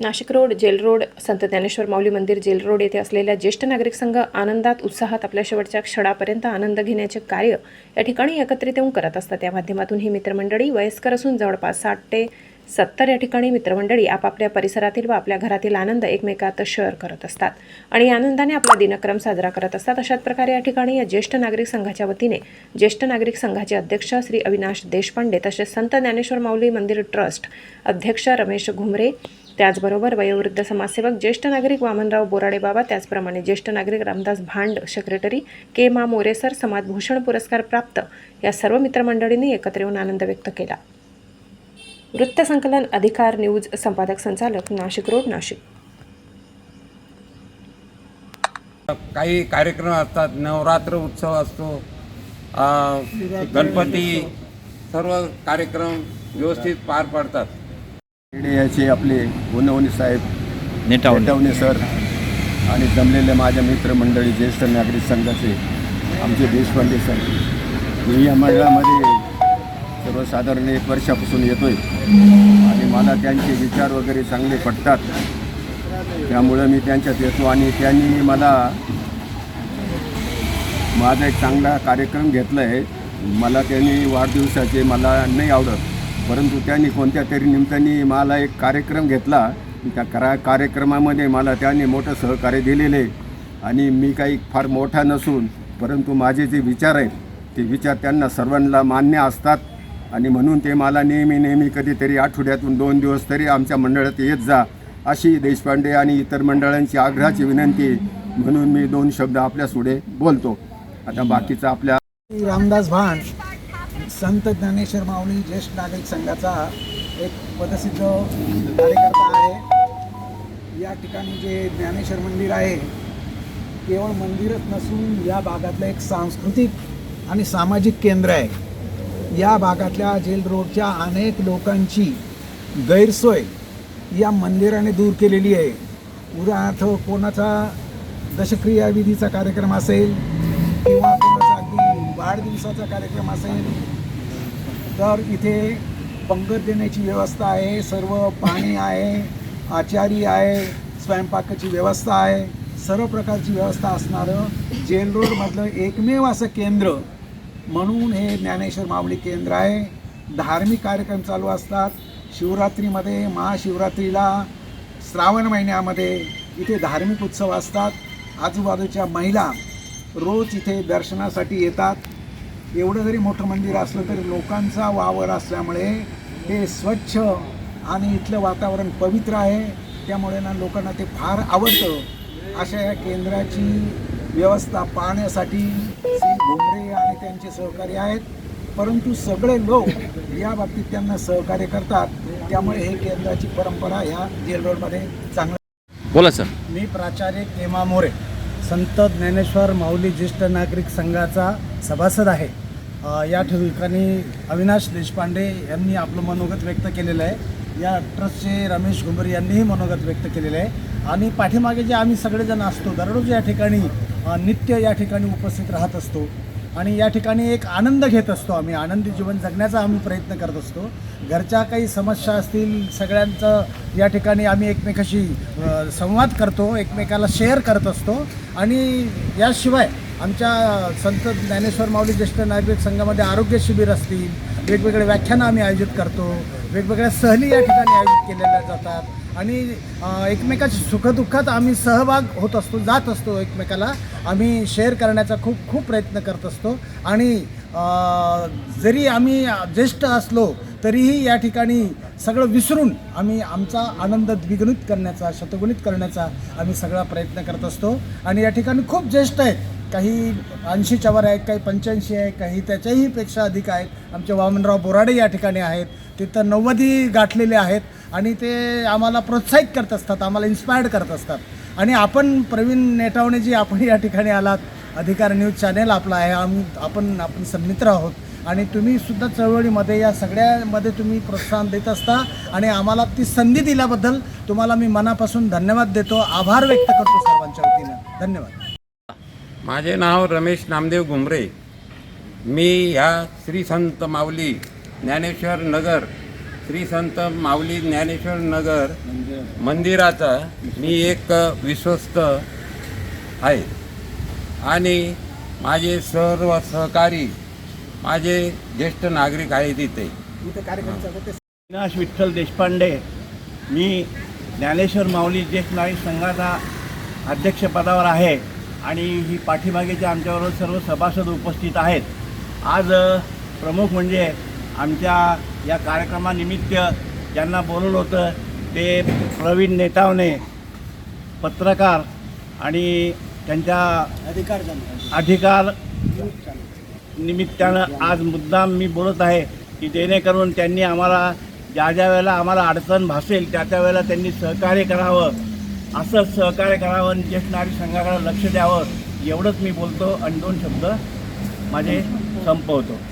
Nashik road gel road संत ज्ञानेश्वर माऊली मंदिर gel road येथे असलेल्या ज्येष्ठ नागरिक संघ आनंदात उत्साहात आपल्या शेवटच्या क्षणापर्यंत आनंद घेण्याचे कार्य या ठिकाणी एकत्रित येऊन करत असतात. या माध्यमातून ही मित्रमंडळी वयस्कर असून जवळपास साठ ते सत्तर या ठिकाणी मित्रमंडळी आपापल्या परिसरातील व आपल्या घरातील आनंद एकमेकात शेअर करत असतात आणि आनंदाने आपला दिनक्रम साजरा करत असतात. अशाच प्रकारे या ठिकाणी या ज्येष्ठ नागरिक संघाच्या वतीने ज्येष्ठ नागरिक संघाचे अध्यक्ष श्री अविनाश देशपांडे तसेच संत ज्ञानेश्वर माऊली मंदिर ट्रस्ट अध्यक्ष रमेश घुमरे त्याचबरोबर वयोवृद्ध समाजसेवक ज्येष्ठ नागरिक वामनराव बोराडे बाबा त्याचप्रमाणे ज्येष्ठ नागरिक रामदास भांड सेक्रेटरी के मा मोरेसर समाजभूषण पुरस्कार प्राप्त या सर्व मित्रमंडळींनी एकत्र येऊन आनंद व्यक्त केला. वृत्तसंकलन अधिकार न्यूज संपादक संचालक नाशिक रोड नाशिक. काही कार्यक्रम असतात नवरात्र उत्सव असतो गणपती सर्व कार्यक्रम व्यवस्थित पार पडतात. याचे आपले गुणवणी साहेब नेटावणे. सर आणि जमलेले माझ्या मित्रमंडळी ज्येष्ठ नागरिक संघाचे आमचे देशपांडे सर. मी या मंडळामध्ये सर्वसाधारण एक वर्षापासून येतोय आणि मला त्यांचे विचार वगैरे चांगले पटतात. त्यामुळं मी त्यांच्यात येतो आणि त्यांनी मला माझा एक चांगला कार्यक्रम घेतला आहे मला त्यांनी वाढदिवसाचे मला नाही आवडत. परंतु त्यांनी कोणत्या तरी निमित्ताने मला एक कार्यक्रम घेतला. त्या करा कार्यक्रमामध्ये मला त्यांनी मोठं सहकार्य दिलेलं आहे आणि मी काही फार मोठा नसून परंतु माझे जे विचार आहेत ते विचार त्यांना सर्वांना मान्य असतात आणि म्हणून ते मला नेहमी नेहमी कधीतरी आठवड्यातून दोन दिवस तरी आमच्या मंडळात येत जा अशी देशपांडे आणि इतर मंडळांची आग्रहाची विनंती म्हणून मी दोन शब्द आपल्या पुढे बोलतो. आता बाकीचं आपल्या रामदास भान संत ज्ञानेश्वर माऊली ज्येष्ठ नागरिक संघाचा एक पदसिद्ध कार्यकर्ता आहे. या ठिकाणी जे ज्ञानेश्वर मंदिर आहे केवळ मंदिरच नसून या भागातलं एक सांस्कृतिक आणि सामाजिक केंद्र आहे. या भागातल्या जेल रोडच्या अनेक लोकांची गैरसोय या मंदिराने दूर केलेली आहे. उदाहरणार्थ कोणाचा दशक्रिया विधीचा कार्यक्रम असेल किंवा कोणाचा अगदी वाढदिवसाचा कार्यक्रम असेल तर इथे पंगत देण्याची व्यवस्था आहे सर्व पाणी आहे आचारी आहे स्वयंपाकाची व्यवस्था आहे सर्व प्रकारची व्यवस्था असणारं. जेल रोडमधलं एकमेव असं केंद्र म्हणून हे ज्ञानेश्वर माऊली केंद्र आहे. धार्मिक कार्यक्रम चालू असतात. शिवरात्रीमध्ये महाशिवरात्रीला श्रावण महिन्यामध्ये इथे धार्मिक उत्सव असतात. आजूबाजूच्या महिला रोज इथे दर्शनासाठी येतात. एवढं जरी मोठं मंदिर असलं तरी लोकांचा वावर असल्यामुळे हे स्वच्छ आणि इथलं वातावरण पवित्र आहे. त्यामुळे ना लोकांना ते फार आवडतं. अशा या केंद्राची व्यवस्था पाहण्यासाठी श्री भुमरे आणि त्यांचे सहकारी आहेत. परंतु सगळे लोक या बाबतीत त्यांना सहकार्य करतात. त्यामुळे हे केंद्राची परंपरा ह्या जेल रोडमध्ये चांगलं बोला सर. मी प्राचार्य केमा मोरे. संत ज्ञानेश्वर माऊली ज्येष्ठ नागरिक संघाचा सभासद आहे. या ठिकाणी अविनाश देशपांडे यांनी आपलं मनोगत व्यक्त केलेलं आहे. या ट्रस्टचे रमेश घुमरे यांनीही मनोगत व्यक्त केलेलं आहे. आणि पाठीमागे जे आम्ही सगळेजण असतो दररोज या ठिकाणी नित्य या ठिकाणी उपस्थित राहत असतो. आणि या ठिकाणी एक आनंद घेत असतो आम्ही. आनंदी जीवन जगण्याचा आम्ही प्रयत्न करत असतो. घरच्या काही समस्या असतील सगळ्यांचं या ठिकाणी आम्ही एकमेकाशी संवाद करतो एकमेकाला शेअर करत असतो. आणि याशिवाय आमच्या संत ज्ञानेश्वर माऊली ज्येष्ठ नागरिक संघामध्ये आरोग्य शिबिर असतील वेगवेगळे व्याख्यानं आम्ही आयोजित करतो. वेगवेगळ्या सहली या ठिकाणी आयोजित केलेल्या जातात. आणि एकमेकाच्या सुखदुःखात आम्ही सहभाग होत असतो जात असतो एकमेकाला. आम्ही शेअर करण्याचा खूप खूप प्रयत्न करत असतो. आणि जरी आम्ही ज्येष्ठ असलो तरीही या ठिकाणी सगळं विसरून आम्ही आमचा आनंद द्विगुणित करण्याचा शतगुणित करण्याचा आम्ही सगळा प्रयत्न करत असतो. आणि या ठिकाणी खूप ज्येष्ठ आहेत. काही ऐंशीच्या वर आहेत काही पंच्याऐंशी आहे काही त्याच्याही पेक्षा अधिक आहेत. आमचे वामनराव बोराडे या ठिकाणी आहेत. तिथं नव्वदी गाठलेले आहेत. आणि ते आम्हाला प्रोत्साहित करत असतात आम्हाला इन्स्पायर्ड करत असतात. आणि आपण प्रवीण नेटावणेजी आपण या ठिकाणी आलात अधिकार न्यूज चॅनेल आपला आहे आम्ही आपण आपण सन्मित्र आहोत. आणि तुम्ही सुद्धा चळवळीमध्ये या सगळ्यामध्ये तुम्ही प्रोत्साहन देत असता आणि आम्हाला ती संधी दिल्याबद्दल तुम्हाला मी मनापासून धन्यवाद देतो. आभार व्यक्त करतो सर्वांच्या वतीनं. धन्यवाद. माझे नाव रमेश नामदेव घुमरे. मी ह्या श्री संत माऊली ज्ञानेश्वर नगर श्री संत माऊली ज्ञानेश्वर नगर मंदिराचा मी एक विश्वस्त आहे. आणि माझे सर्व सहकारी माझे ज्येष्ठ नागरिक आहेत इथे. अविनाश विठ्ठल देशपांडे मी ज्ञानेश्वर माऊली ज्येष्ठ नागरिक संघाचा अध्यक्षपदावर आहे आणि ही पाठीमागेचे आमच्याबरोबर सर्व सभासद उपस्थित आहेत. आज प्रमुख म्हणजे आमच्या या कार्यक्रमानिमित्त ज्यांना बोलवलं होतं ते प्रवीण नेतावने पत्रकार आणि त्यांच्या अधिकार अधिकार निमित्तानं आज मुद्दाम मी बोलत आहे की जेणेकरून त्यांनी आम्हाला ज्या ज्या वेळेला आम्हाला अडचण भासेल त्या त्या वेळेला त्यांनी सहकार्य करावं. असंच सहकार्य करावं आणि ज्येष्ठ नागरिक संघाकडे लक्ष द्यावं एवढंच मी बोलतो आणि दोन शब्द माझे संपवतो.